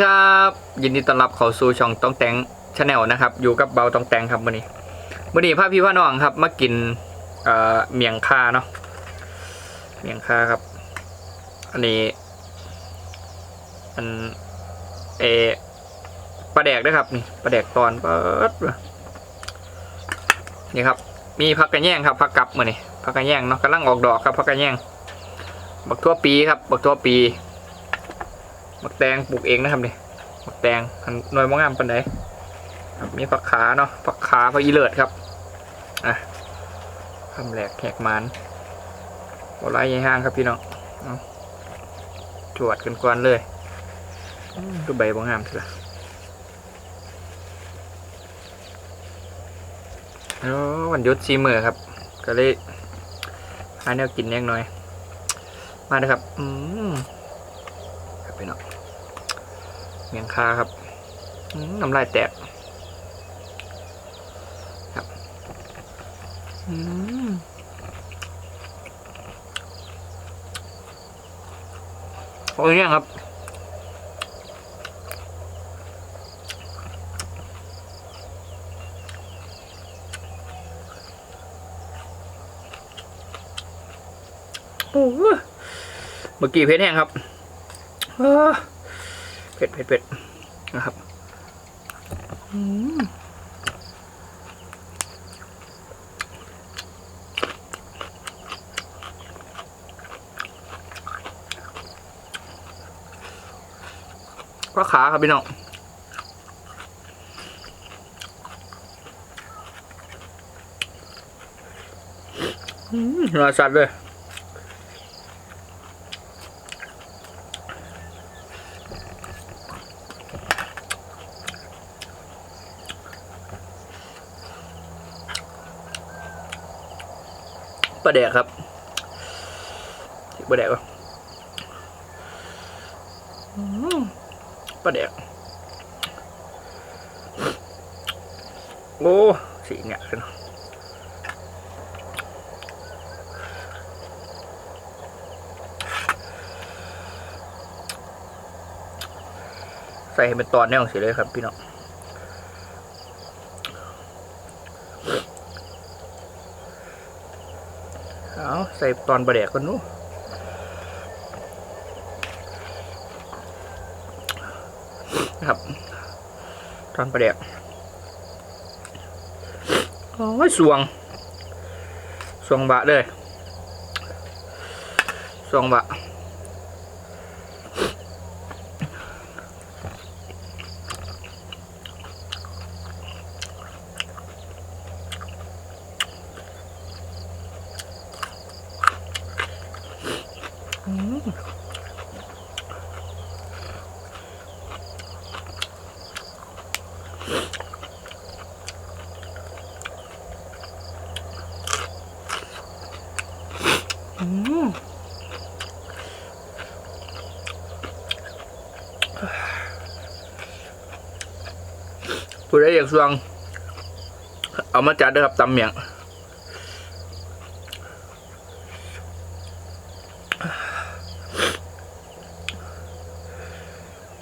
ดีครับ ยินดีต้อนรับเข้าสู่ช่องต้องแตงชาแนลนะครับ อยู่กับเบาต้องแตงครับวันนี้วันนี้พาพี่พ่อน้องครับ มากินเอ่อเมียงคาเนาะเมียงคาครับ อันนี้อันเอปลาแดกด้วยครับนี่ปลาแดกตอนเปิดนี่ครับ มีผักกระแยงครับผักกับมือนี่ผักกระแยงเนาะกำลังออกดอกครับผักกระแยงบักทั่วปีครับบักทั่วปี มักแตงปลูกเองนะครับนี่มักแตงหน่วยมะงามปันไดครับมีผักขาเนาะผักขาผักอีเลิศครับอะทำแหลกแหกมันบอไล่ยายห้างครับพี่น้องเอาจวดกันก่อนเลยอืมก็ใบบางามทีละโอ้วันยุดซีเมือครับ ก็เลยหาแนวกินแยงหน่อย มาเลยครับ อืมครับพี่น้อง เมียงคาครับน้ำลายแตกครับอืมโอ้ยเนี่ยครับโอ้เมื่อกี้เพชรแห้งครับเออ ผ็ดเผ็ดเผ็ดนะครับอืมก็ขาครับพี่น้องอืมรสสัตว์เลย ลาแดกครับปลาแดกวะอืมปลาแดก โอ้สีเงี้ยกันใส่ให้เป็นตอนแน่ของสีเลยครับพี่น้อง เอา ใส่ตอนประเดกกันนู้นะครับ ตอนประเดกโอ้ยสวง สวงบะเลย สวงบะ ผู้ใดอยากสวง เอามาจัดด้วยครับตำเมียง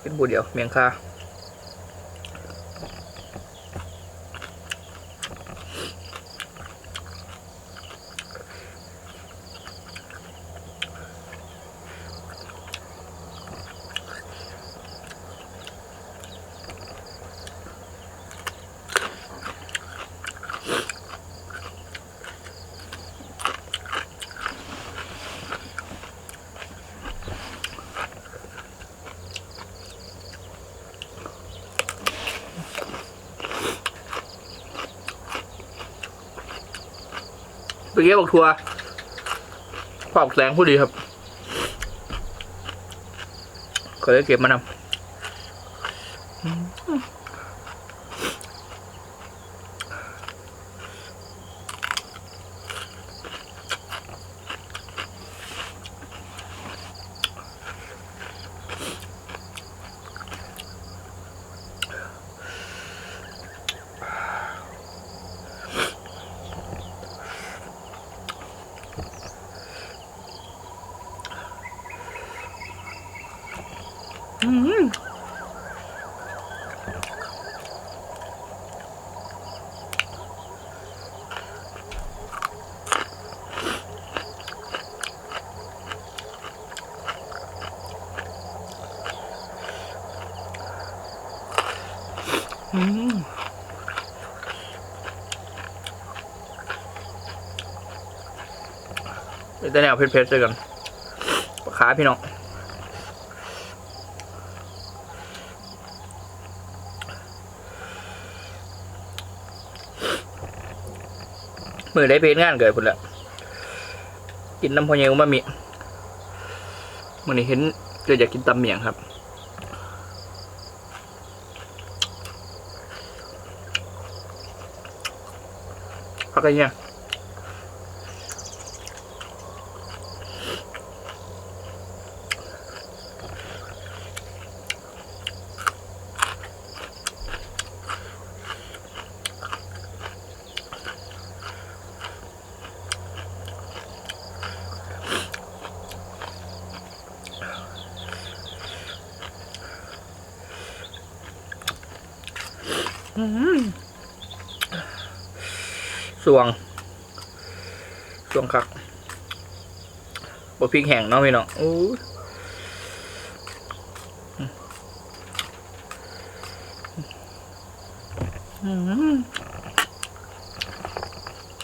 เป็นบูเดียวเมียงคา เกี๊ยวบอกทัวปอกแสงผู้ดีครับ ก็เลยเก็บมานำ อืมเป็นแต่แนวเผ็ดๆด้วยกันขาพี่น้อง มือได้เพจงานเกิดพุ่นละกินน้ำพอเยงมามีมันนี้เห็นก็อยากกินตำเมียงครับพักอะไรเนี่ย สวง สวงคักบะพริกแห้งเนาะพี่น้องโอ้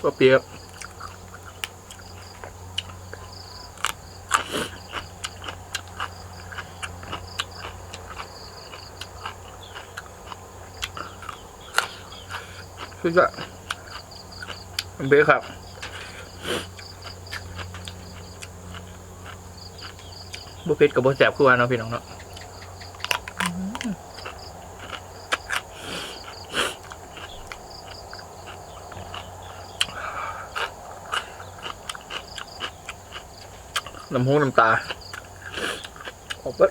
ก็เปียก สุดยอดเบ๊ครับบุฟเฟ่กับบุแสบคือว่าเนาะพี่น้องเนาะน้ำหูน้ำตาออกเบิ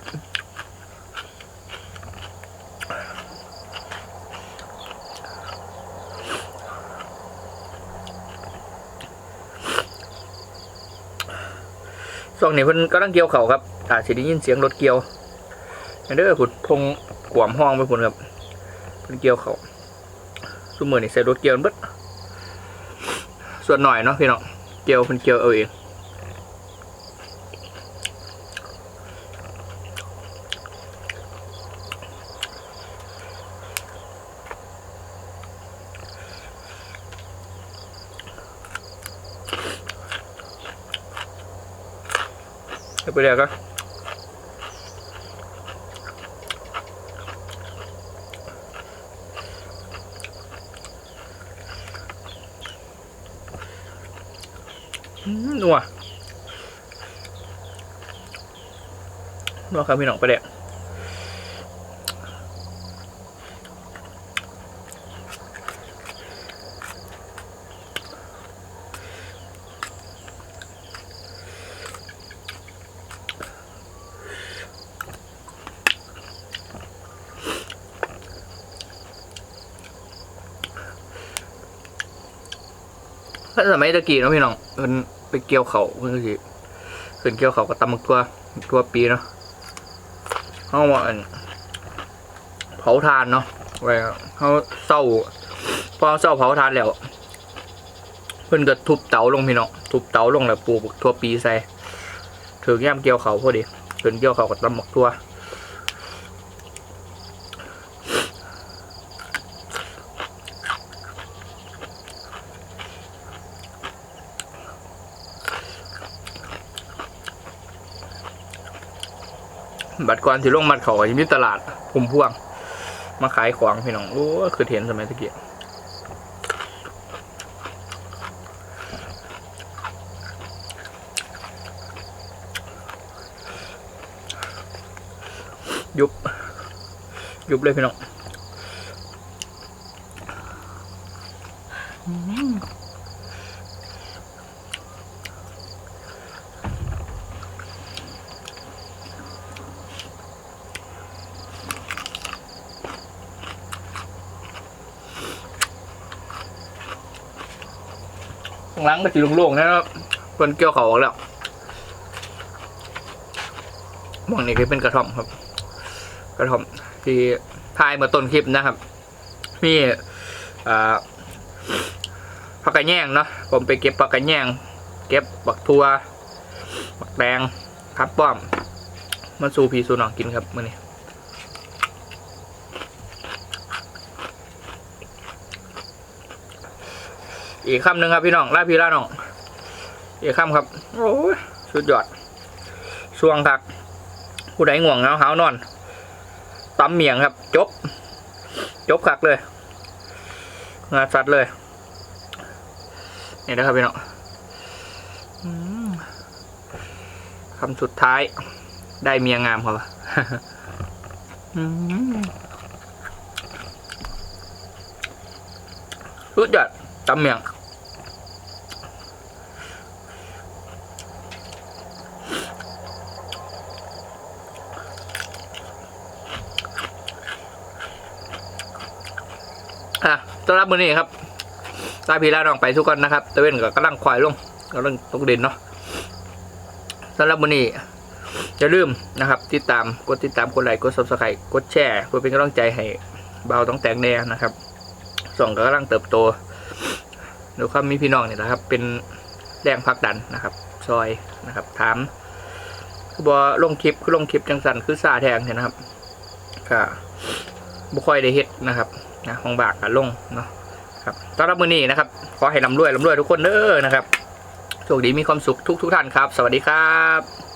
ช่วงนี้เพิ่นกำลังเกี่ยวเข่าครับอาจจะได้ยินเสียงรถเกี่ยวอันเด้อขุดพงขวามห้องไปพุ่นครับเพิ่นเกี่ยวเข่าซุมือนี่ใส่รถเกี่ยวเบิดส่วนหน่อยเนาะพี่น้องเกี่ยวเพิ่นเกี่ยวเอาเอง ไปเดี๋ยวก็นัวนัวครับพี่น้องไปเดี๋ยว ถ้าสมัยตะกี้เนาะพี่น้องเพิ่นไปเกี่ยวเขาเพิ่นก็สิเพิ่นเกี่ยวเขาก็ตำมักตัวตัวปีเนาะเขาว่าอันเผาทานเนาะไว้เขาเศร้าพอเศร้าเผาทานแล้วเพิ่นก็ทุบเตาลงพี่น้องทุบเตาลงแล้วปลูกบักทั่วปีใส่ถึงย่มเกี่ยวเขาพอดีเพิ่นเกี่ยวเขาก็ตำมักตัว บัตรก่อนที่ลงมัดเขาก็จะมีตลาดพุ่มพวง มาขายของพี่น้อง โอ้คือเห็นสมัยตะเกียบยุบ ยุบเลยพี่น้อง ข้างหลังก็สีโล่งๆนะครับเพิ่นเกี่ยวเขาออกแล้วมองนี้คือเป็นกระท่อมครับ กระท่อมที่ทายเมื่อต้นคลิปนะครับ มีอ่าผักกระแยงเนาะผมไปเก็บผักกระแยง เก็บบักทัวบักแดงครับป้อมมาสู่พีสู่น้องกินครับมื้อนี้ อีกคำหนึ่งครับพี่น้องลาพี่ลาน้อง อีกคำครับ โอ้ยสุดยอดช่วงคักผู้ใดง่วงเหงาหานอนตำเมียงครับ จบ จบคักเลยงานสัตว์เลยนี่นะครับพี่น้องคำสุดท้าย ได้เมียงามครับอืมสุดยอดตำเมียง อะ ต้อนรับมือนี้ครับลาพีลาน้องไปทุกคนนะครับตะเวนก็กำลังควายลงกำลังตกดินเนาะสำหรับมือนี้อย่าลืมนะครับ ติดตามกดติดตามกดไลค์กดซับสไครต์กดแชร์เพื่อเป็นกำลังใจให้เบาต้องแต่งแน่นะครับส่องก็กำลังเติบโตดูครับมีพี่น้องเนี่ยนะครับ เป็นแรงผลักดันนะครับ ซอยนะครับถามคือบอลงคลิปคือลงคลิปจังสันคือซาแทงเนี่ยนะครับก็บุคอยได้เฮ็ดนะครับ นะของบากกับลงเนาะครับต้อนรับมือนี้นะครับขอให้ลำรวยลำรวยทุกคนเด้อนะครับโชคดีมีความสุขทุกทุกท่านครับ สวัสดีครับ